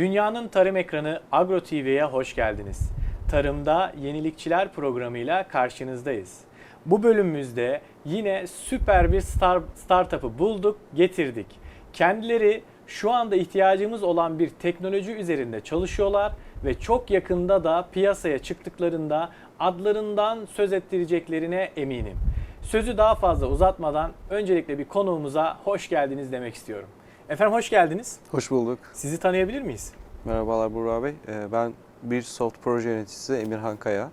Dünyanın tarım ekranı Agro TV'ye hoş geldiniz. Tarımda Yenilikçiler programıyla karşınızdayız. Bu bölümümüzde yine süper bir star, startup'ı bulduk, getirdik. Kendileri şu anda ihtiyacımız olan bir teknoloji üzerinde çalışıyorlar ve çok yakında da piyasaya çıktıklarında adlarından söz ettireceklerine eminim. Sözü daha fazla uzatmadan öncelikle bir konuğumuza hoş geldiniz demek istiyorum. Efendim hoş geldiniz. Hoş bulduk. Sizi tanıyabilir miyiz? Merhabalar Burak Bey. Ee, Ben bir soft proje yöneticisi Emirhan Kaya.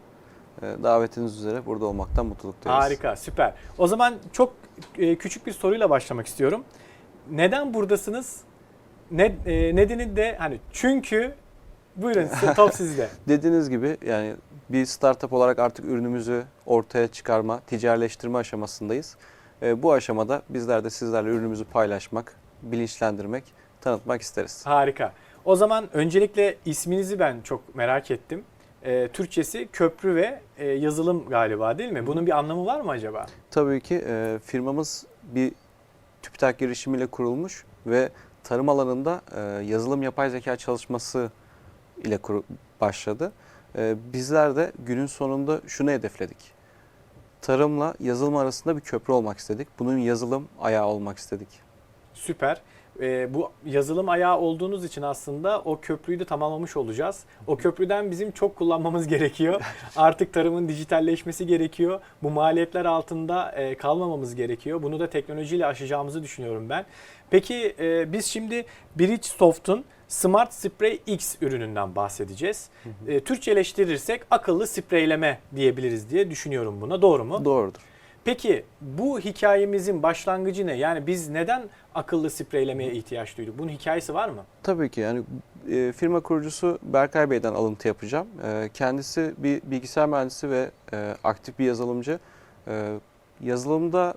Ee, Davetiniz üzere burada olmaktan mutluluktayız. Harika, süper. O zaman çok e, küçük bir soruyla başlamak istiyorum. Neden buradasınız? Ne e, nedeni de hani çünkü buyurun size top sizde. Dediğiniz gibi yani bir startup olarak artık ürünümüzü ortaya çıkarma, ticaretleştirme aşamasındayız. Ee, Bu aşamada bizler de sizlerle ürünümüzü paylaşmak, bilinçlendirmek, tanıtmak isteriz. Harika. O zaman öncelikle isminizi ben çok merak ettim. E, Türkçesi köprü ve e, yazılım galiba değil mi? Bunun bir anlamı var mı acaba? Tabii ki e, firmamız bir TÜBİTAK girişimiyle kurulmuş ve tarım alanında e, yazılım yapay zeka çalışması ile kuru- başladı. E, bizler de günün sonunda şunu hedefledik. Tarımla yazılım arasında bir köprü olmak istedik. Bunun yazılım ayağı olmak istedik. Süper. Ee, bu yazılım ayağı olduğunuz için aslında o köprüyü de tamamlamış olacağız. O köprüden bizim çok kullanmamız gerekiyor. Artık tarımın dijitalleşmesi gerekiyor. Bu maliyetler altında e, kalmamamız gerekiyor. Bunu da teknolojiyle aşacağımızı düşünüyorum ben. Peki e, biz şimdi Bridgesoft'un Smart Spray X ürününden bahsedeceğiz. E, Türkçeleştirirsek akıllı spreyleme diyebiliriz diye düşünüyorum buna. Doğru mu? Doğrudur. Peki bu hikayemizin başlangıcı ne? Yani biz neden akıllı spreylemeye ihtiyaç duyduk? Bunun hikayesi var mı? Tabii ki yani e, firma kurucusu Berkay Bey'den alıntı yapacağım. E, kendisi bir bilgisayar mühendisi ve e, aktif bir yazılımcı. E, yazılımda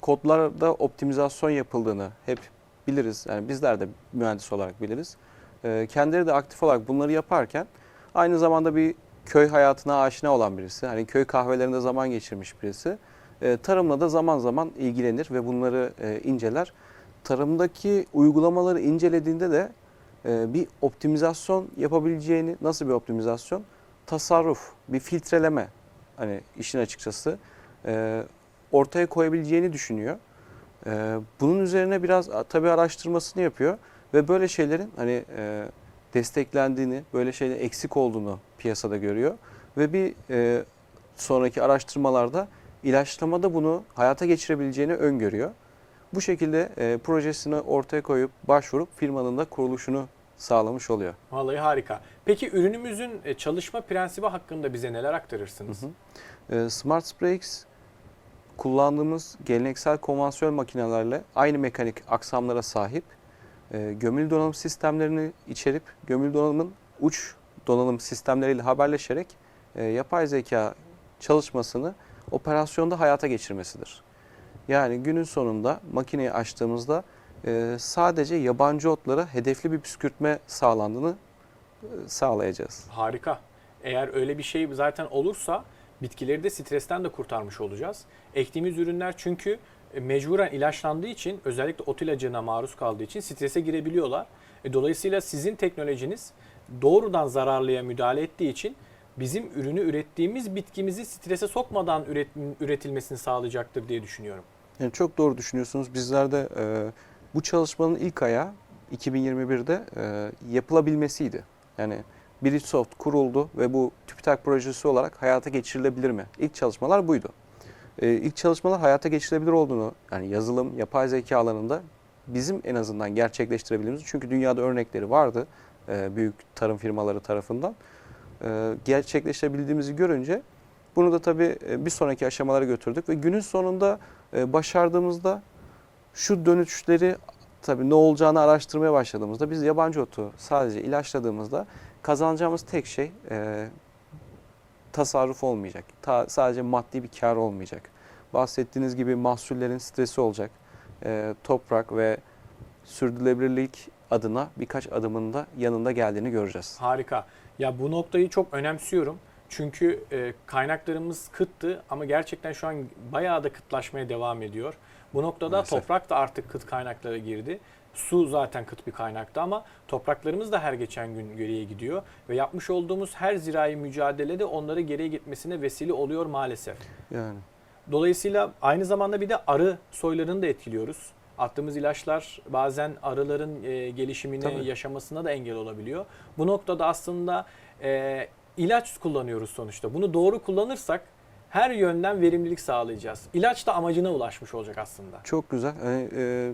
kodlarda optimizasyon yapıldığını hep biliriz. Yani bizler de mühendis olarak biliriz. E, kendileri de aktif olarak bunları yaparken aynı zamanda bir köy hayatına aşina olan birisi. Hani köy kahvelerinde zaman geçirmiş birisi. E, tarımla da zaman zaman ilgilenir ve bunları e, inceler. Tarımdaki uygulamaları incelediğinde de e, bir optimizasyon yapabileceğini, nasıl bir optimizasyon? Tasarruf, bir filtreleme hani işin açıkçası ortaya koyabileceğini düşünüyor. Bunun üzerine biraz tabii araştırmasını yapıyor ve böyle şeylerin hani desteklendiğini, böyle şeylerin eksik olduğunu piyasada görüyor ve bir sonraki araştırmalarda ilaçlamada bunu hayata geçirebileceğini öngörüyor. Bu şekilde e, projesini ortaya koyup başvurup firmanın da kuruluşunu sağlamış oluyor. Vallahi harika. Peki ürünümüzün e, çalışma prensibi hakkında bize neler aktarırsınız? Hı hı. E, Smart Sprays kullandığımız geleneksel konvansiyonel makinelerle aynı mekanik aksamlara sahip e, gömülü donanım sistemlerini içerip gömülü donanımın uç donanım sistemleriyle haberleşerek e, yapay zeka çalışmasını operasyonda hayata geçirmesidir. Yani günün sonunda makineyi açtığımızda e, sadece yabancı otlara hedefli bir püskürtme sağlandığını e, sağlayacağız. Harika. Eğer öyle bir şey zaten olursa bitkileri de stresten de kurtarmış olacağız. Ektiğimiz ürünler çünkü e, mecburen ilaçlandığı için özellikle ot ilacına maruz kaldığı için strese girebiliyorlar. Dolayısıyla sizin teknolojiniz doğrudan zararlıya müdahale ettiği için bizim ürünü ürettiğimiz bitkimizi strese sokmadan üret, üretilmesini sağlayacaktır diye düşünüyorum. Yani çok doğru düşünüyorsunuz. Bizler de e, bu çalışmanın ilk ayağı 2021'de e, yapılabilmesiydi. Yani Bridgesoft kuruldu ve bu TÜBİTAK projesi olarak hayata geçirilebilir mi? İlk çalışmalar buydu. E, ilk çalışmalar hayata geçirilebilir olduğunu, yani yazılım, yapay zeka alanında bizim en azından gerçekleştirebildiğimiz, çünkü dünyada örnekleri vardı e, büyük tarım firmaları tarafından. E, gerçekleştirebildiğimizi görünce bunu da tabii e, bir sonraki aşamalara götürdük ve günün sonunda e, başardığımızda şu dönüşleri tabii ne olacağını araştırmaya başladığımızda biz yabancı otu sadece ilaçladığımızda kazanacağımız tek şey e, tasarruf olmayacak. Ta, sadece maddi bir kar olmayacak. Bahsettiğiniz gibi mahsullerin stresi olacak. E, toprak ve sürdürülebilirlik adına birkaç adımın da yanında geldiğini göreceğiz. Harika. Ya bu noktayı çok önemsiyorum. Çünkü e, kaynaklarımız kıttı ama gerçekten şu an bayağı da kıtlaşmaya devam ediyor. Bu noktada Maalesef. toprak da artık kıt kaynaklara girdi. Su zaten kıt bir kaynakta ama topraklarımız da her geçen gün geriye gidiyor ve yapmış olduğumuz her zirai mücadelede onları geriye gitmesine vesile oluyor maalesef. Yani Dolayısıyla aynı zamanda bir de arı soylarını da etkiliyoruz. Attığımız ilaçlar bazen arıların e, gelişimine, Tabii. yaşamasına da engel olabiliyor. Bu noktada aslında e, ilaç kullanıyoruz sonuçta. Bunu doğru kullanırsak her yönden verimlilik sağlayacağız. İlaç da amacına ulaşmış olacak aslında. çok güzel. Hani, e,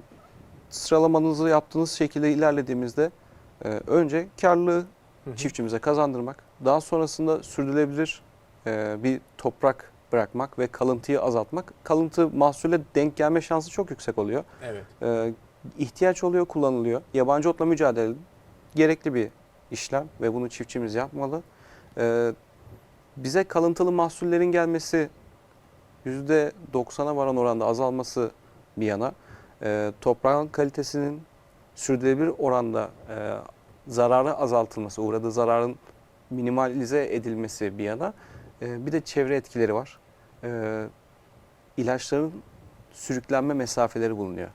sıralamanızı yaptığınız şekilde ilerlediğimizde e, önce karlılığı çiftçimize kazandırmak, daha sonrasında sürdürülebilir e, bir toprak bırakmak ve kalıntıyı azaltmak. Kalıntı mahsule denk gelme şansı çok yüksek oluyor. Evet. E, ihtiyaç oluyor, kullanılıyor. Yabancı otla mücadele gerekli bir işlem ve bunu çiftçimiz yapmalı. E, bize kalıntılı mahsullerin gelmesi %90'a varan oranda azalması bir yana e, toprağın kalitesinin sürdürülebilir oranda e, zararı azaltılması, uğradığı zararın minimalize edilmesi bir yana e, bir de çevre etkileri var. E, ilaçların sürüklenme mesafeleri bulunuyor.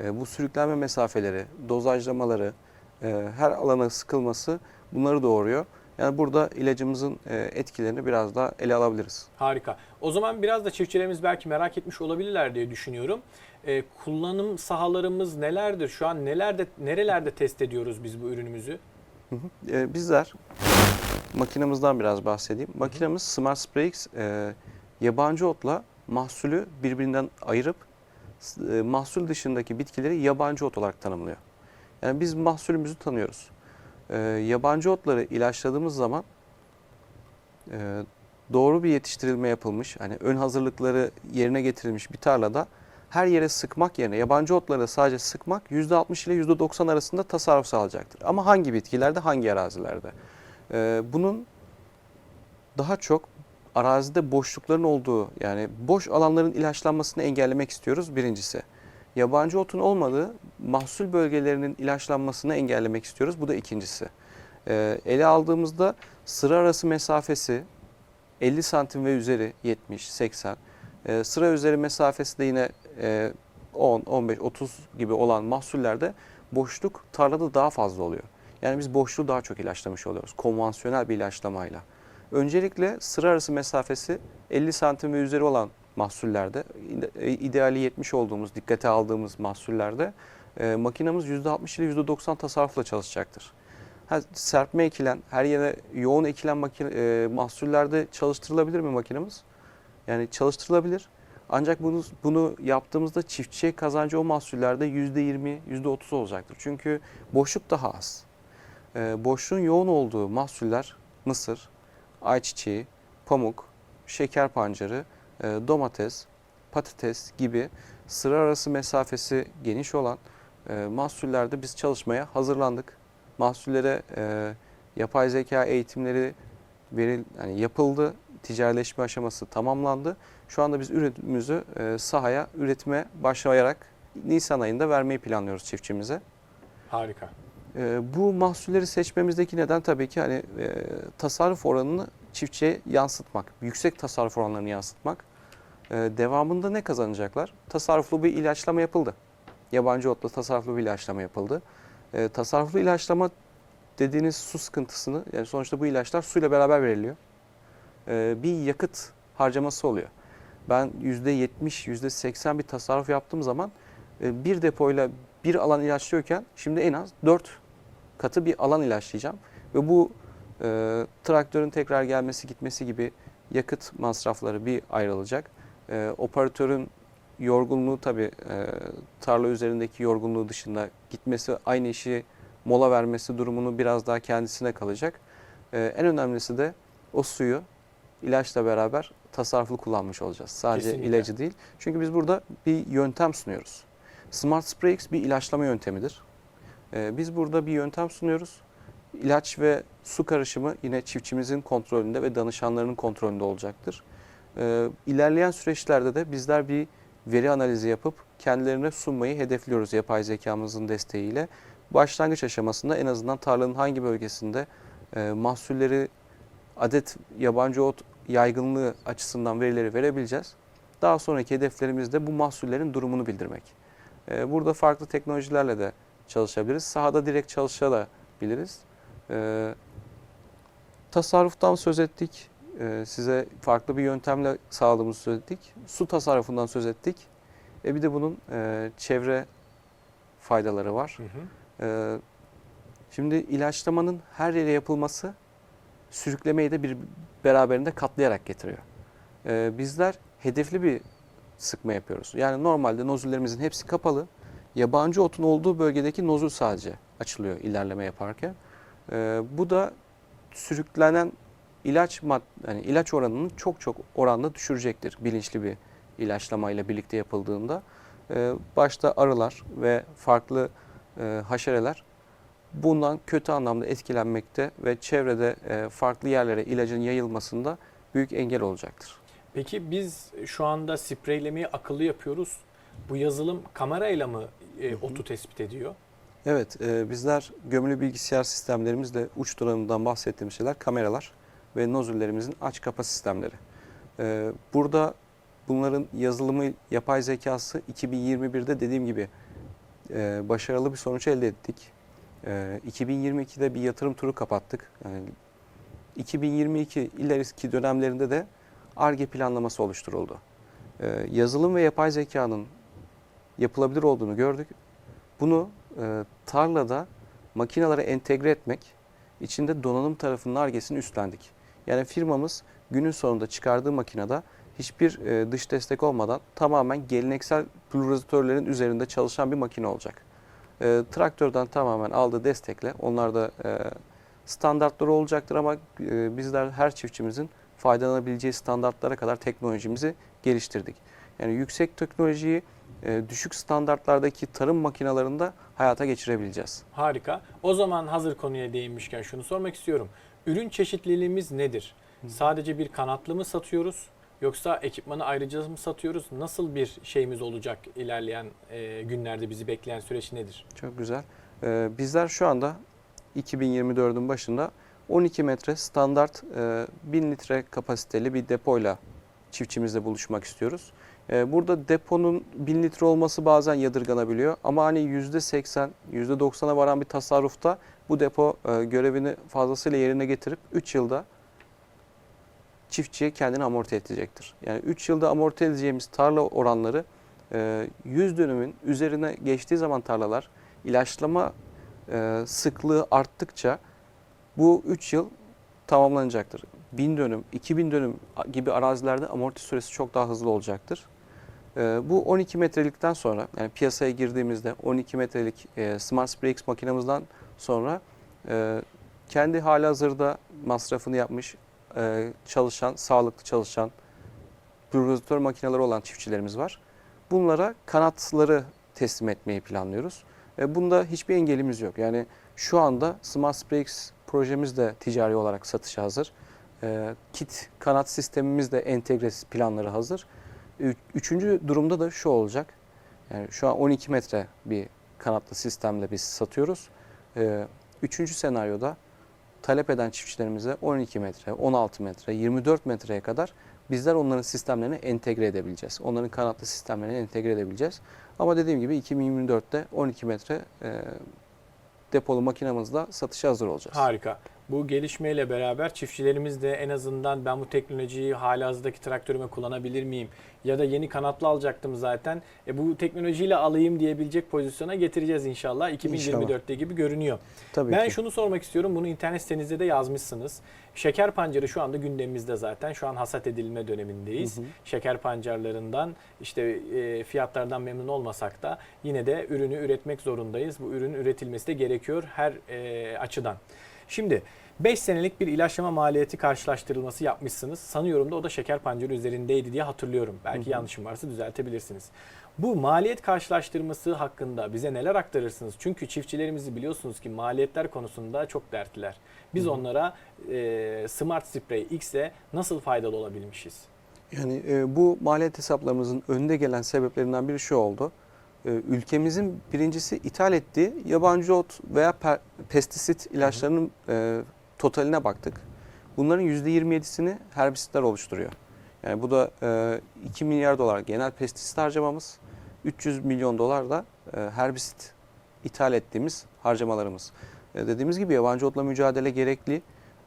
E, bu sürüklenme mesafeleri, dozajlamaları, e, her alana sıkılması bunları doğuruyor. Yani burada ilacımızın e, etkilerini biraz daha ele alabiliriz. Harika. O zaman biraz da çiftçilerimiz belki merak etmiş olabilirler diye düşünüyorum. E, kullanım sahalarımız nelerdir? Şu an nelerde nerelerde test ediyoruz biz bu ürünümüzü? Hı hı. E, bizler makinamızdan biraz bahsedeyim. Makinamız Smart Spray X e, yabancı otla mahsulü birbirinden ayırıp e, mahsul dışındaki bitkileri yabancı ot olarak tanımlıyor. Yani biz mahsulümüzü tanıyoruz. E, yabancı otları ilaçladığımız zaman e, doğru bir yetiştirilme yapılmış, hani ön hazırlıkları yerine getirilmiş bir tarlada her yere sıkmak yerine yabancı otları sadece sıkmak %60 ile %90 arasında tasarruf sağlayacaktır. Ama hangi bitkilerde, hangi arazilerde? Ee, bunun daha çok arazide boşlukların olduğu yani boş alanların ilaçlanmasını engellemek istiyoruz birincisi. Yabancı otun olmadığı mahsul bölgelerinin ilaçlanmasını engellemek istiyoruz. Bu da ikincisi. Ee, ele aldığımızda sıra arası mesafesi 50 santim ve üzeri 70, 80. Ee, sıra üzeri mesafesi de yine e, 10, 15, 30 gibi olan mahsullerde boşluk tarlada daha fazla oluyor. Yani biz boşluğu daha çok ilaçlamış oluyoruz konvansiyonel bir ilaçlamayla. Öncelikle sıra arası mesafesi 50 santim ve üzeri olan mahsullerde, ide- ideali 70 olduğumuz, dikkate aldığımız mahsullerde e, makinamız %60 ile %90 tasarrufla çalışacaktır. Ha, serpme ekilen, her yere yoğun ekilen makine, e, mahsullerde çalıştırılabilir mi makinamız? Yani çalıştırılabilir. Ancak bunu bunu yaptığımızda çiftçiye kazancı o mahsullerde %20, %30 olacaktır. Çünkü boşluk daha az. Ee, boşluğun yoğun olduğu mahsuller mısır, ayçiçeği, pamuk, şeker pancarı, e, domates, patates gibi sıra arası mesafesi geniş olan e, mahsullerde biz çalışmaya hazırlandık. Mahsullere e, yapay zeka eğitimleri veril, yani yapıldı, ticaretleşme aşaması tamamlandı. Şu anda biz ürünümüzü sahaya üretime başlayarak Nisan ayında vermeyi planlıyoruz çiftçimize. Harika. Bu mahsulleri seçmemizdeki neden tabii ki hani tasarruf oranını çiftçiye yansıtmak, yüksek tasarruf oranlarını yansıtmak. E, devamında ne kazanacaklar? Tasarruflu bir ilaçlama yapıldı. Yabancı otla tasarruflu bir ilaçlama yapıldı. E, tasarruflu ilaçlama dediğiniz su sıkıntısını, yani sonuçta bu ilaçlar suyla beraber veriliyor. E, bir yakıt harcaması oluyor. Ben %70, %80 bir tasarruf yaptığım zaman e, bir depoyla bir alan ilaçlıyorken şimdi en az 4 katı bir alan ilaçlayacağım. Ve bu e, traktörün tekrar gelmesi gitmesi gibi yakıt masrafları bir ayrılacak. E, operatörün yorgunluğu tabii e, tarla üzerindeki yorgunluğu dışında gitmesi aynı işi mola vermesi durumunu biraz daha kendisine kalacak. E, en önemlisi de o suyu ilaçla beraber tasarruflu kullanmış olacağız. Sadece Kesinlikle. ilacı değil. Çünkü biz burada bir yöntem sunuyoruz. Smart Spray X bir ilaçlama yöntemidir. Ee, biz burada bir yöntem sunuyoruz. İlaç ve su karışımı yine çiftçimizin kontrolünde ve danışanlarının kontrolünde olacaktır. Ee, ilerleyen süreçlerde de bizler bir veri analizi yapıp kendilerine sunmayı hedefliyoruz yapay zekamızın desteğiyle. Başlangıç aşamasında en azından tarlanın hangi bölgesinde e, mahsulleri adet yabancı ot yaygınlığı açısından verileri verebileceğiz. Daha sonraki hedeflerimiz de bu mahsullerin durumunu bildirmek. Ee, Burada farklı teknolojilerle de çalışabiliriz. Sahada direkt çalışabiliriz. E, tasarruftan söz ettik. E, size farklı bir yöntemle sağladığımızı söz ettik. Su tasarrufundan söz ettik. E bir de bunun e, çevre faydaları var. Hı hı. Ee, Şimdi ilaçlamanın her yere yapılması sürüklemeyi de bir beraberinde katlayarak getiriyor. Ee, Bizler hedefli bir sıkma yapıyoruz. Yani normalde nozüllerimizin hepsi kapalı. Yabancı otun olduğu bölgedeki nozül sadece açılıyor ilerleme yaparken. Ee, Bu da sürüklenen ilaç mad yani ilaç oranını çok çok oranda düşürecektir bilinçli bir ilaçlamayla birlikte yapıldığında. Ee, Başta arılar ve farklı e, haşereler bundan kötü anlamda etkilenmekte ve çevrede e, farklı yerlere ilacın yayılmasında büyük engel olacaktır. Peki biz şu anda spreylemeyi akıllı yapıyoruz. Bu yazılım kamerayla mı e, otu tespit ediyor? Evet, e, bizler gömülü bilgisayar sistemlerimizle uç donanımdan bahsettiğimiz şeyler kameralar ve nozüllerimizin aç kapa sistemleri. E, burada bunların yazılımı, yapay zekası 2021'de dediğim gibi e, başarılı bir sonuç elde ettik. E, 2022'de bir yatırım turu kapattık. Yani 2022 ileriki dönemlerinde de ARGE planlaması oluşturuldu. E, yazılım ve yapay zekanın yapılabilir olduğunu gördük. Bunu e, tarlada makinalara entegre etmek içinde donanım tarafının argesini üstlendik. Yani firmamız günün sonunda çıkardığı makinede hiçbir e, dış destek olmadan tamamen geleneksel pulverizatörlerin üzerinde çalışan bir makine olacak. E, traktörden tamamen aldığı destekle onlar da e, standartları olacaktır ama e, bizler her çiftçimizin faydalanabileceği standartlara kadar teknolojimizi geliştirdik. Yani yüksek teknolojiyi e, düşük standartlardaki tarım makinalarında hayata geçirebileceğiz. Harika. O zaman hazır konuya değinmişken şunu sormak istiyorum. Ürün çeşitliliğimiz nedir? Sadece bir kanatlı mı satıyoruz? Yoksa ekipmanı ayrıca mı satıyoruz? Nasıl bir şeyimiz olacak ilerleyen e, günlerde bizi bekleyen süreç nedir? Çok güzel. Ee, bizler şu anda 2024'ün başında 12 metre standart e, 1000 litre kapasiteli bir depoyla çiftçimizle buluşmak istiyoruz. Ee, burada deponun 1000 litre olması bazen yadırganabiliyor ama hani %80, %90'a varan bir tasarrufta bu depo e, görevini fazlasıyla yerine getirip 3 yılda çiftçiye kendini amorti edecektir. Yani 3 yılda amorti edeceğimiz tarla oranları e, 100 dönümün üzerine geçtiği zaman tarlalar ilaçlama e, sıklığı arttıkça bu 3 yıl tamamlanacaktır. 1000 dönüm, 2000 dönüm gibi arazilerde amorti süresi çok daha hızlı olacaktır. E, bu 12 metrelikten sonra yani piyasaya girdiğimizde 12 metrelik e, Smart Spray X makinamızdan sonra e, kendi halihazırda masrafını yapmış e, çalışan, sağlıklı çalışan pulverizatör makineleri olan çiftçilerimiz var. Bunlara kanatları teslim etmeyi planlıyoruz. E, bunda hiçbir engelimiz yok. Yani şu anda Smart Spray X projemiz de ticari olarak satışa hazır. E, kit kanat sistemimiz de entegre planları hazır. Üçüncü durumda da şu olacak. Yani şu an 12 metre bir kanatlı sistemle biz satıyoruz. E, Üçüncü senaryoda talep eden çiftçilerimize 12 metre, 16 metre, 24 metreye kadar bizler onların sistemlerine entegre edebileceğiz. Onların kanatlı sistemlerine entegre edebileceğiz. Ama dediğim gibi 2024'te 12 metre e, depolu makinamızla satışa hazır olacağız. Harika. Bu gelişmeyle beraber çiftçilerimiz de en azından ben bu teknolojiyi halihazırdaki traktörüme kullanabilir miyim? Ya da yeni kanatlı alacaktım zaten. E bu teknolojiyle alayım diyebilecek pozisyona getireceğiz inşallah. 2024'te gibi görünüyor. Tabii ben ki. şunu sormak istiyorum. Bunu internet sitenizde de yazmışsınız. Şeker pancarı şu anda gündemimizde zaten. Şu an hasat edilme dönemindeyiz. Hı hı. Şeker pancarlarından işte e, fiyatlardan memnun olmasak da yine de ürünü üretmek zorundayız. Bu ürünün üretilmesi de gerekiyor her e, açıdan. Şimdi 5 senelik bir ilaçlama maliyeti karşılaştırılması yapmışsınız. Sanıyorum da o da şeker pancarı üzerindeydi diye hatırlıyorum. Belki Hı hı. yanlışım varsa düzeltebilirsiniz. Bu maliyet karşılaştırması hakkında bize neler aktarırsınız? Çünkü çiftçilerimizi biliyorsunuz ki maliyetler konusunda çok dertliler. Biz Hı hı. onlara e, Smart Spray X'e nasıl faydalı olabilmişiz? Yani e, bu maliyet hesaplarımızın önde gelen sebeplerinden biri şu oldu. E, ülkemizin birincisi ithal ettiği yabancı ot veya per- pestisit ilaçlarının e, totaline baktık. Bunların %27'sini herbisitler oluşturuyor. Yani bu da e, 2 milyar dolar genel pestisit harcamamız, 300 milyon dolar da e, herbisit ithal ettiğimiz harcamalarımız. E, dediğimiz gibi yabancı otla mücadele gerekli.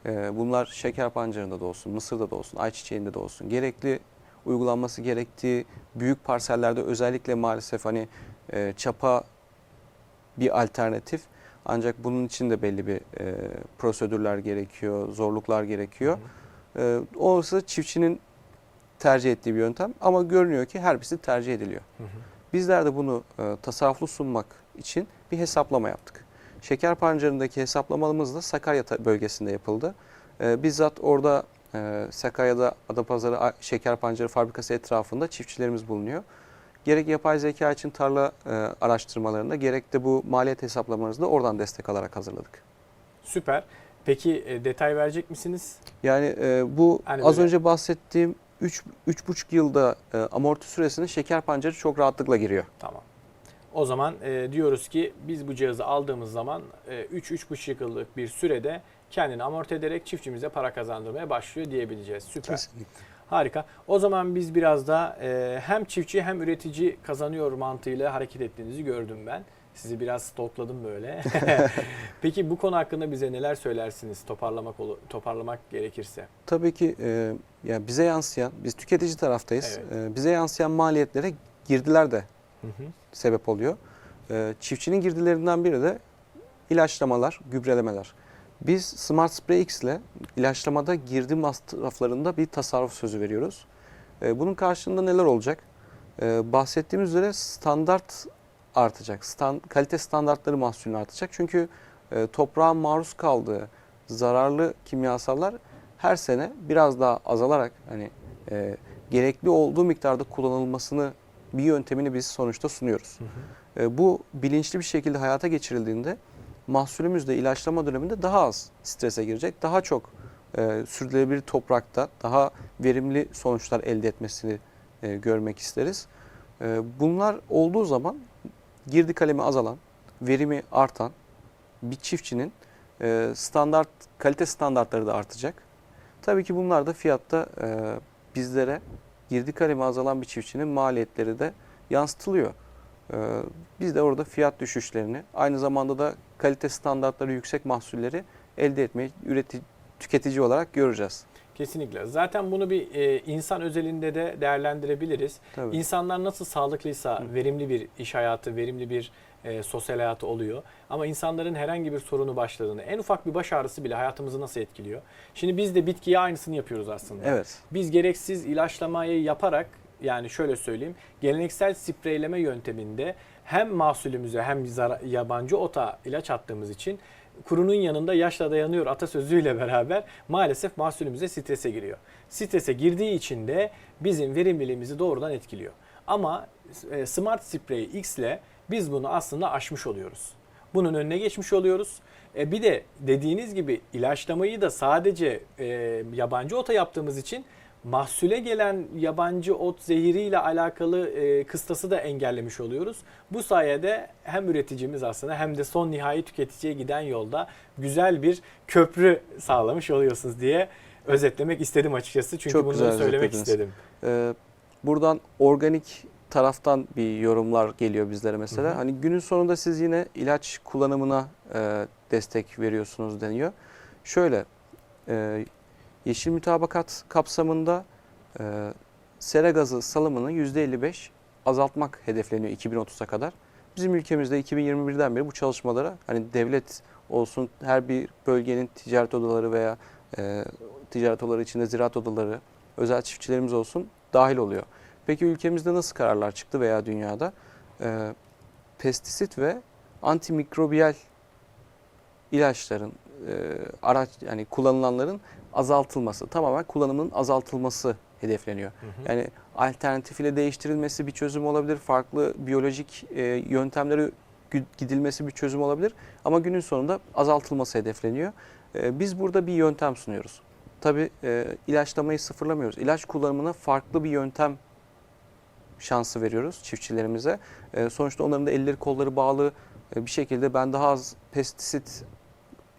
E, bunlar şeker pancarında da olsun, mısırda da olsun, ayçiçeğinde de olsun. Gerekli uygulanması gerektiği büyük parsellerde özellikle maalesef hani e, çapa bir alternatif. Ancak bunun için de belli bir e, prosedürler gerekiyor, zorluklar gerekiyor. E, orası çiftçinin tercih ettiği bir yöntem ama görünüyor ki her birisi tercih ediliyor. Hı hı. Bizler de bunu e, tasarruflu sunmak için bir hesaplama yaptık. Şeker pancarındaki hesaplamamız da Sakarya bölgesinde yapıldı. E, bizzat orada e, Sakarya'da Adapazarı Şeker Pancarı Fabrikası etrafında çiftçilerimiz bulunuyor. Gerek yapay zeka için tarla e, araştırmalarında gerek de bu maliyet hesaplamalarımızda oradan destek alarak hazırladık. Süper. Peki e, detay verecek misiniz? Yani e, bu Hani az böyle- önce bahsettiğim 3 3,5 yılda e, amorti süresinde şeker pancarı çok rahatlıkla giriyor. Tamam. O zaman e, diyoruz ki biz bu cihazı aldığımız zaman e, 3-3,5 yıllık bir sürede kendini amorti ederek çiftçimize para kazandırmaya başlıyor diyebileceğiz. Süper. Harika. O zaman biz biraz da e, hem çiftçi hem üretici kazanıyor mantığıyla hareket ettiğinizi gördüm ben. Sizi biraz stalkladım böyle. Peki bu konu hakkında bize neler söylersiniz toparlamak toparlamak gerekirse? Tabii ki e, yani bize yansıyan, biz tüketici taraftayız. E, bize yansıyan maliyetlere girdiler de Hı hı. sebep oluyor. E, çiftçinin girdilerinden biri de ilaçlamalar, gübrelemeler. Biz Smart Spray X ile ilaçlamada girdi masraflarında bir tasarruf sözü veriyoruz. E, bunun karşılığında neler olacak? E, bahsettiğimiz üzere standart artacak. Stan, kalite standartları mahsulün artacak. Çünkü e, toprağın maruz kaldığı zararlı kimyasallar her sene biraz daha azalarak hani e, gerekli olduğu miktarda kullanılmasını bir yöntemini biz sonuçta sunuyoruz. Hı hı. E, bu bilinçli bir şekilde hayata geçirildiğinde mahsulümüz de ilaçlama döneminde daha az strese girecek. Daha çok e, sürdürülebilir toprakta daha verimli sonuçlar elde etmesini e, görmek isteriz. E, bunlar olduğu zaman girdi kalemi azalan, verimi artan bir çiftçinin e, standart kalite standartları da artacak. Tabii ki bunlar da fiyatta e, bizlere girdi kalemi azalan bir çiftçinin maliyetleri de yansıtılıyor. E, biz de orada fiyat düşüşlerini aynı zamanda da kalite standartları yüksek mahsulleri elde etmeyi üretici, tüketici olarak göreceğiz. Kesinlikle. Zaten bunu bir e, insan özelinde de değerlendirebiliriz. Tabii. İnsanlar nasıl sağlıklıysa Hı. verimli bir iş hayatı, verimli bir e, sosyal hayatı oluyor. Ama insanların herhangi bir sorunu başladığında, en ufak bir baş ağrısı bile hayatımızı nasıl etkiliyor? Şimdi biz de bitkiye aynısını yapıyoruz aslında. Evet. Biz gereksiz ilaçlamayı yaparak yani şöyle söyleyeyim geleneksel spreyleme yönteminde hem mahsulümüze hem yabancı ota ilaç attığımız için kurunun yanında yaşla dayanıyor atasözüyle beraber maalesef mahsulümüze strese giriyor. Strese girdiği için de bizim verimliliğimizi doğrudan etkiliyor. Ama e, Smart Spray X ile biz bunu aslında aşmış oluyoruz. Bunun önüne geçmiş oluyoruz. E bir de dediğiniz gibi ilaçlamayı da sadece e, yabancı ota yaptığımız için mahsule gelen yabancı ot zehiriyle alakalı e, kıstası da engellemiş oluyoruz. Bu sayede hem üreticimiz aslında hem de son nihai tüketiciye giden yolda güzel bir köprü sağlamış oluyorsunuz diye özetlemek istedim açıkçası. Çünkü Çok bunu güzel söylemek özetlediniz. istedim. Ee, buradan organik taraftan bir yorumlar geliyor bizlere mesela. Hı hı. Hani günün sonunda siz yine ilaç kullanımına e, destek veriyorsunuz deniyor. Şöyle e, yeşil mütabakat kapsamında e, sera gazı salımını %55 azaltmak hedefleniyor 2030'a kadar. Bizim ülkemizde 2021'den beri bu çalışmalara hani devlet olsun her bir bölgenin ticaret odaları veya e, ticaret odaları içinde ziraat odaları, özel çiftçilerimiz olsun dahil oluyor. Peki ülkemizde nasıl kararlar çıktı veya dünyada? Ee, pestisit ve antimikrobiyal ilaçların e, araç yani kullanılanların azaltılması, tamamen kullanımının azaltılması hedefleniyor. Hı hı. Yani alternatif ile değiştirilmesi bir çözüm olabilir. Farklı biyolojik e, yöntemlere gidilmesi bir çözüm olabilir. Ama günün sonunda azaltılması hedefleniyor. E, biz burada bir yöntem sunuyoruz. Tabii e, ilaçlamayı sıfırlamıyoruz. İlaç kullanımına farklı bir yöntem şansı veriyoruz çiftçilerimize. E, sonuçta onların da elleri kolları bağlı e, bir şekilde ben daha az pestisit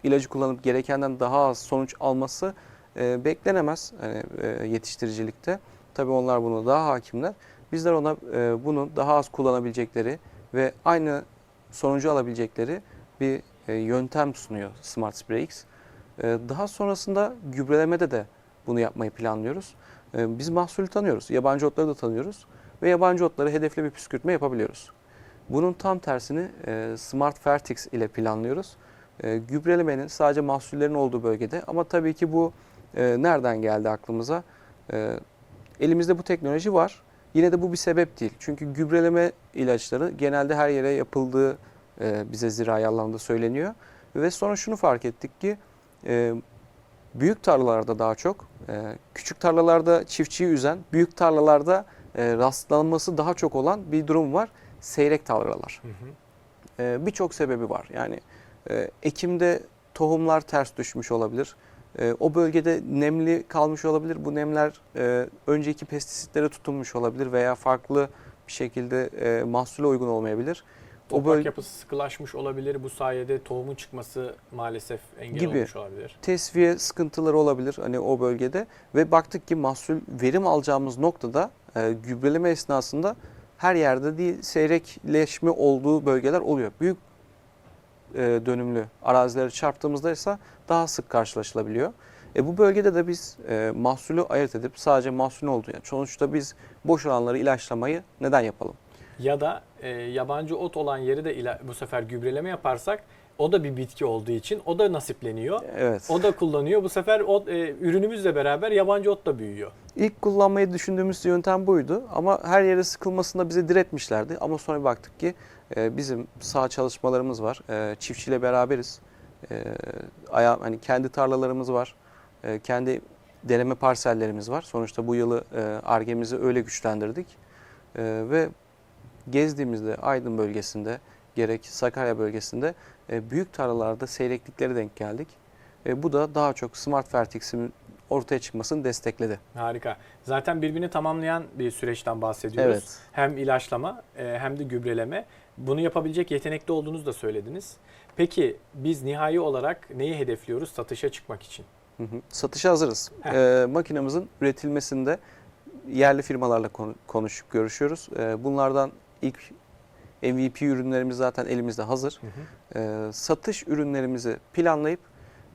ilacı kullanıp gerekenden daha az sonuç alması e, beklenemez hani, e, yetiştiricilikte. Tabii onlar buna daha hakimler. Bizler ona e, bunu daha az kullanabilecekleri ve aynı sonucu alabilecekleri bir e, yöntem sunuyor Smart Spray X. E, Daha sonrasında gübrelemede de bunu yapmayı planlıyoruz. E, Biz mahsulü tanıyoruz, yabancı otları da tanıyoruz ve yabancı otları hedefli bir püskürtme yapabiliyoruz. Bunun tam tersini e, Smart Fertix ile planlıyoruz. E, Gübrelemenin sadece mahsullerin olduğu bölgede ama tabii ki bu e, nereden geldi aklımıza? E, Elimizde bu teknoloji var. Yine de bu bir sebep değil. Çünkü gübreleme ilaçları genelde her yere yapıldığı e, bize zirai alanda söyleniyor. Ve sonra şunu fark ettik ki e, büyük tarlalarda daha çok, e, küçük tarlalarda çiftçiyi üzen, büyük tarlalarda e, rastlanması daha çok olan bir durum var. Seyrek tarlalar. Hı hı. E, Birçok sebebi var. Yani e, ekimde tohumlar ters düşmüş olabilir. E, O bölgede nemli kalmış olabilir. Bu nemler e, önceki pestisitlere tutunmuş olabilir veya farklı bir şekilde e, mahsule uygun olmayabilir. O Toprak böl- yapısı sıkılaşmış olabilir. Bu sayede tohumun çıkması maalesef engel Gibi. olmuş olabilir. tesviye sıkıntıları olabilir hani o bölgede ve baktık ki mahsul verim alacağımız noktada e, gübreleme esnasında her yerde değil seyrekleşme olduğu bölgeler oluyor. Büyük dönümlü arazileri çarptığımızda ise daha sık karşılaşılabiliyor. E, bu bölgede de biz e, mahsulü ayırt edip sadece mahsulün olduğu yani sonuçta biz boş alanları ilaçlamayı neden yapalım? Ya da e, yabancı ot olan yeri de ila- bu sefer gübreleme yaparsak o da bir bitki olduğu için o da nasipleniyor. Evet. O da kullanıyor. Bu sefer o e, ürünümüzle beraber yabancı ot da büyüyor. İlk kullanmayı düşündüğümüz yöntem buydu ama her yere sıkılmasında bize diretmişlerdi. Ama sonra baktık ki e, bizim sağ çalışmalarımız var. E, çiftçiyle beraberiz. E, aya, hani kendi tarlalarımız var. Kendi deneme parsellerimiz var. Sonuçta bu yılı e, argemizi öyle güçlendirdik. Ve gezdiğimizde Aydın bölgesinde gerek Sakarya bölgesinde e, büyük tarlalarda seyreklikleri denk geldik. Bu da daha çok Smart Fertix'in ortaya çıkmasını destekledi. Harika. Zaten birbirini tamamlayan bir süreçten bahsediyoruz. Evet. Hem ilaçlama e, hem de gübreleme. Bunu yapabilecek yetenekli olduğunuzu da söylediniz. Peki biz nihai olarak neyi hedefliyoruz satışa çıkmak için? Hı hı. Satışa hazırız. Heh. Ee, makinamızın üretilmesinde yerli firmalarla konu- konuşup görüşüyoruz. Ee, bunlardan ilk MVP ürünlerimiz zaten elimizde hazır. Hı hı. Ee, satış ürünlerimizi planlayıp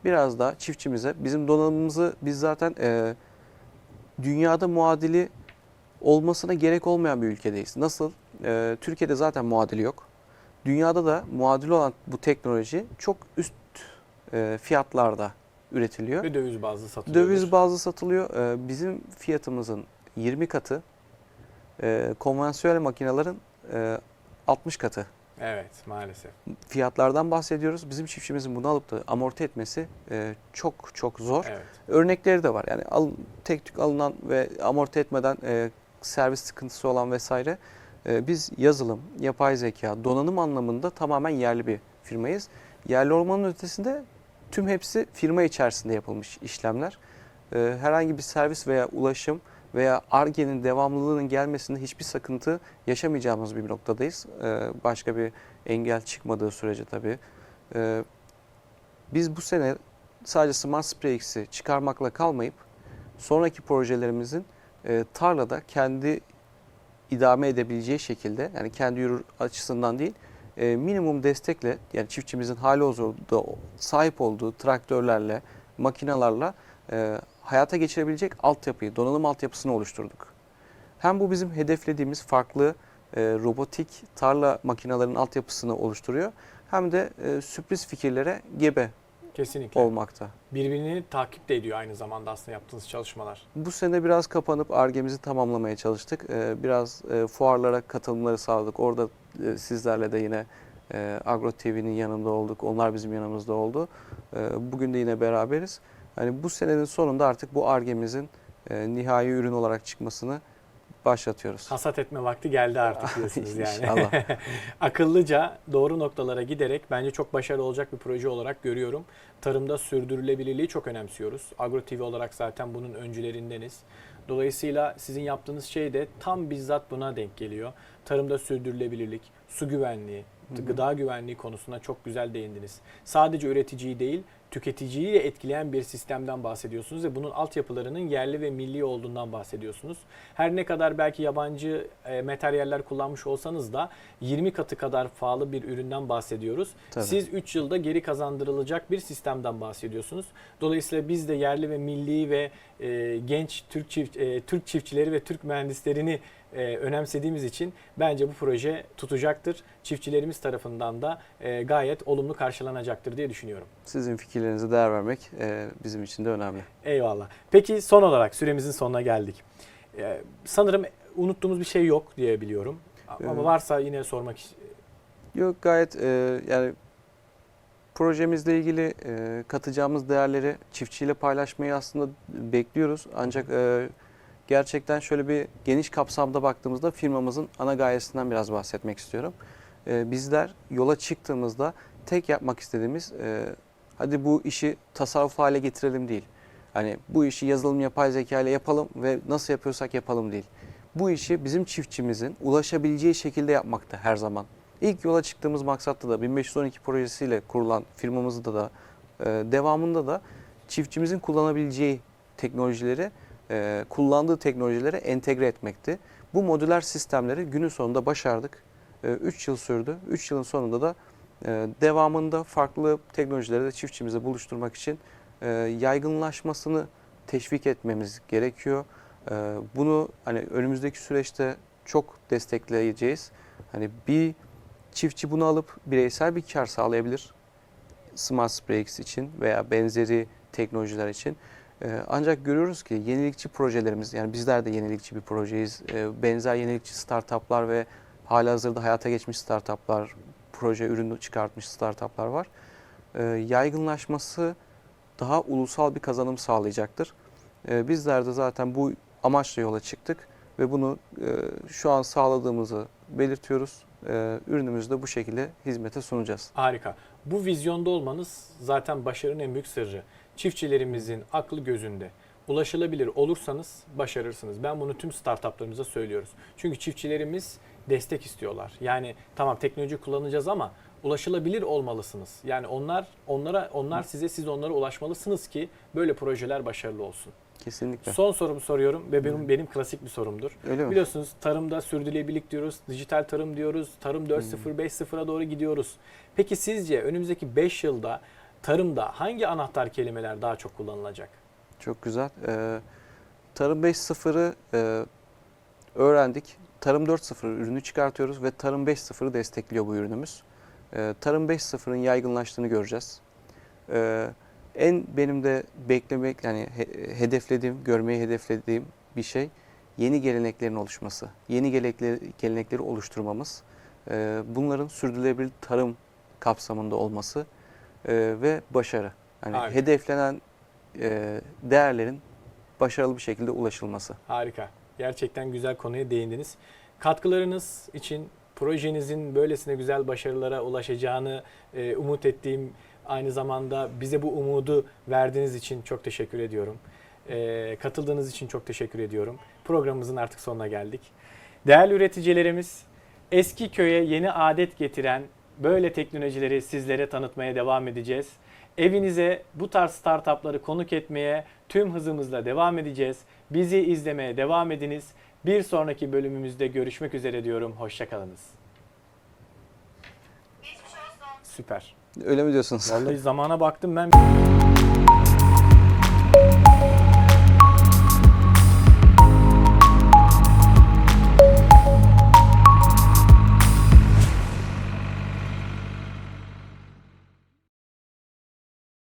biraz daha çiftçimize bizim donanımımızı biz zaten e, dünyada muadili olmasına gerek olmayan bir ülkedeyiz. Nasıl? Ee, Türkiye'de zaten muadili yok. Dünyada da muadili olan bu teknoloji çok üst e, fiyatlarda üretiliyor. Ve döviz bazlı satılıyor. Döviz bazlı satılıyor. Ee, Bizim fiyatımızın 20 katı, e, konvansiyonel makinelerin e, 60 katı Evet maalesef. fiyatlardan bahsediyoruz. Bizim çiftçimizin bunu alıp da amorti etmesi e, çok çok zor. Evet. Örnekleri de var. Yani al, tek tük alınan ve amorti etmeden e, servis sıkıntısı olan vesaire. E, biz yazılım, yapay zeka, donanım anlamında tamamen yerli bir firmayız. Yerli olmanın ötesinde tüm hepsi firma içerisinde yapılmış işlemler. E, herhangi bir servis veya ulaşım veya ARGE'nin devamlılığının gelmesinde hiçbir sıkıntı yaşamayacağımız bir noktadayız. E, başka bir engel çıkmadığı sürece tabii. Biz bu sene sadece Smart Spray X'i çıkarmakla kalmayıp sonraki projelerimizin e, tarlada kendi idame edebileceği şekilde yani kendi yürür açısından değil e, minimum destekle yani çiftçimizin hali hazırda sahip olduğu traktörlerle, makinalarla e, hayata geçirebilecek altyapıyı, donanım altyapısını oluşturduk. Hem bu bizim hedeflediğimiz farklı e, robotik tarla makinelerinin altyapısını oluşturuyor hem de e, sürpriz fikirlere gebe Kesinlikle. olmakta. Birbirini takip de ediyor aynı zamanda aslında yaptığınız çalışmalar. Bu sene biraz kapanıp argemizi tamamlamaya çalıştık. Ee, Biraz e, fuarlara katılımları sağladık. Orada e, sizlerle de yine e, Agro TV'nin yanında olduk. Onlar bizim yanımızda oldu. E, Bugün de yine beraberiz. Hani bu senenin sonunda artık bu argemizin e, nihai ürün olarak çıkmasını başlatıyoruz. Hasat etme vakti geldi artık diyorsunuz yani. İnşallah. Akıllıca doğru noktalara giderek bence çok başarılı olacak bir proje olarak görüyorum. Tarımda sürdürülebilirliği çok önemsiyoruz. Agro TV olarak zaten bunun öncülerindeniz. Dolayısıyla sizin yaptığınız şey de tam bizzat buna denk geliyor. Tarımda sürdürülebilirlik, su güvenliği, Hı hı. gıda güvenliği konusunda çok güzel değindiniz. Sadece üreticiyi değil, tüketiciyi de etkileyen bir sistemden bahsediyorsunuz ve bunun altyapılarının yerli ve milli olduğundan bahsediyorsunuz. Her ne kadar belki yabancı e, materyaller kullanmış olsanız da 20 katı kadar pahalı bir üründen bahsediyoruz. Tabii. Siz 3 yılda geri kazandırılacak bir sistemden bahsediyorsunuz. Dolayısıyla biz de yerli ve milli ve e, genç Türk çift, e, Türk çiftçileri ve Türk mühendislerini e, önemsediğimiz için bence bu proje tutacaktır. Çiftçilerimiz tarafından da e, gayet olumlu karşılanacaktır diye düşünüyorum. Sizin fikirlerinize değer vermek e, bizim için de önemli. Eyvallah. Peki son olarak süremizin sonuna geldik. E, sanırım unuttuğumuz bir şey yok diye biliyorum. Ama Evet. varsa yine sormak Yok gayet e, yani projemizle ilgili e, katacağımız değerleri çiftçiyle paylaşmayı aslında bekliyoruz. Ancak e, gerçekten şöyle bir geniş kapsamda baktığımızda firmamızın ana gayesinden biraz bahsetmek istiyorum. E, bizler yola çıktığımızda tek yapmak istediğimiz e, hadi bu işi tasarruflu hale getirelim değil. Hani bu işi yazılım yapay zeka ile yapalım ve nasıl yapıyorsak yapalım değil. Bu işi bizim çiftçimizin ulaşabileceği şekilde yapmakta her zaman. İlk yola çıktığımız maksatta da 1512 projesiyle kurulan firmamızda da e, devamında da çiftçimizin kullanabileceği teknolojileri, e, kullandığı teknolojileri entegre etmekti. Bu modüler sistemleri günün sonunda başardık. 3 yıl sürdü. 3 yılın sonunda da e, devamında farklı teknolojileri de çiftçimize buluşturmak için e, yaygınlaşmasını teşvik etmemiz gerekiyor. E, bunu hani önümüzdeki süreçte çok destekleyeceğiz. Hani bir çiftçi bunu alıp bireysel bir kar sağlayabilir. Smart Sprax için veya benzeri teknolojiler için. Ee, Ancak görüyoruz ki yenilikçi projelerimiz, yani bizler de yenilikçi bir projeyiz. Ee, Benzer yenilikçi startuplar ve halihazırda hayata geçmiş startuplar, proje ürünü çıkartmış startuplar var. Ee, Yaygınlaşması daha ulusal bir kazanım sağlayacaktır. Bizler de zaten bu amaçla yola çıktık ve bunu e, şu an sağladığımızı belirtiyoruz. Ürünümüzü de bu şekilde hizmete sunacağız. Harika. Bu vizyonda olmanız zaten başarının en büyük sırrı. Çiftçilerimizin aklı gözünde. Ulaşılabilir olursanız başarırsınız. Ben bunu tüm startuplarımıza söylüyoruz. Çünkü çiftçilerimiz destek istiyorlar. Yani tamam teknoloji kullanacağız ama ulaşılabilir olmalısınız. Yani onlar onlara onlar size siz onlara ulaşmalısınız ki böyle projeler başarılı olsun. Kesinlikle. Son sorumu soruyorum ve benim benim klasik bir sorumdur. Öyle mi? Biliyorsunuz tarımda sürdürülebilirlik diyoruz, dijital tarım diyoruz, tarım 4.0, 5.0'a doğru gidiyoruz. Peki sizce önümüzdeki 5 yılda tarımda hangi anahtar kelimeler daha çok kullanılacak? Çok güzel. Ee, Tarım 5.0'ı e, öğrendik. Tarım 4.0 ürünü çıkartıyoruz ve Tarım 5.0'ı destekliyor bu ürünümüz. Ee, Tarım 5.0'ın yaygınlaştığını göreceğiz. Ee, en benim de beklemek yani he- hedeflediğim, görmeyi hedeflediğim bir şey yeni geleneklerin oluşması. Yeni gelenekleri, gelenekleri oluşturmamız. Ee, bunların sürdürülebilir tarım kapsamında olması e, ve başarı. Hani Harika. hedeflenen e, değerlerin başarılı bir şekilde ulaşılması. Harika. Gerçekten güzel konuya değindiniz. Katkılarınız için projenizin böylesine güzel başarılara ulaşacağını e, umut ettiğim aynı zamanda bize bu umudu verdiğiniz için çok teşekkür ediyorum. E, katıldığınız için çok teşekkür ediyorum. Programımızın artık sonuna geldik. Değerli üreticilerimiz, eski köye yeni adet getiren böyle teknolojileri sizlere tanıtmaya devam edeceğiz. Evinize bu tarz startupları konuk etmeye tüm hızımızla devam edeceğiz. Bizi izlemeye devam ediniz. Bir sonraki bölümümüzde görüşmek üzere diyorum. Hoşçakalınız. Süper. Öyle mi diyorsunuz? Vallahi zamana baktım ben.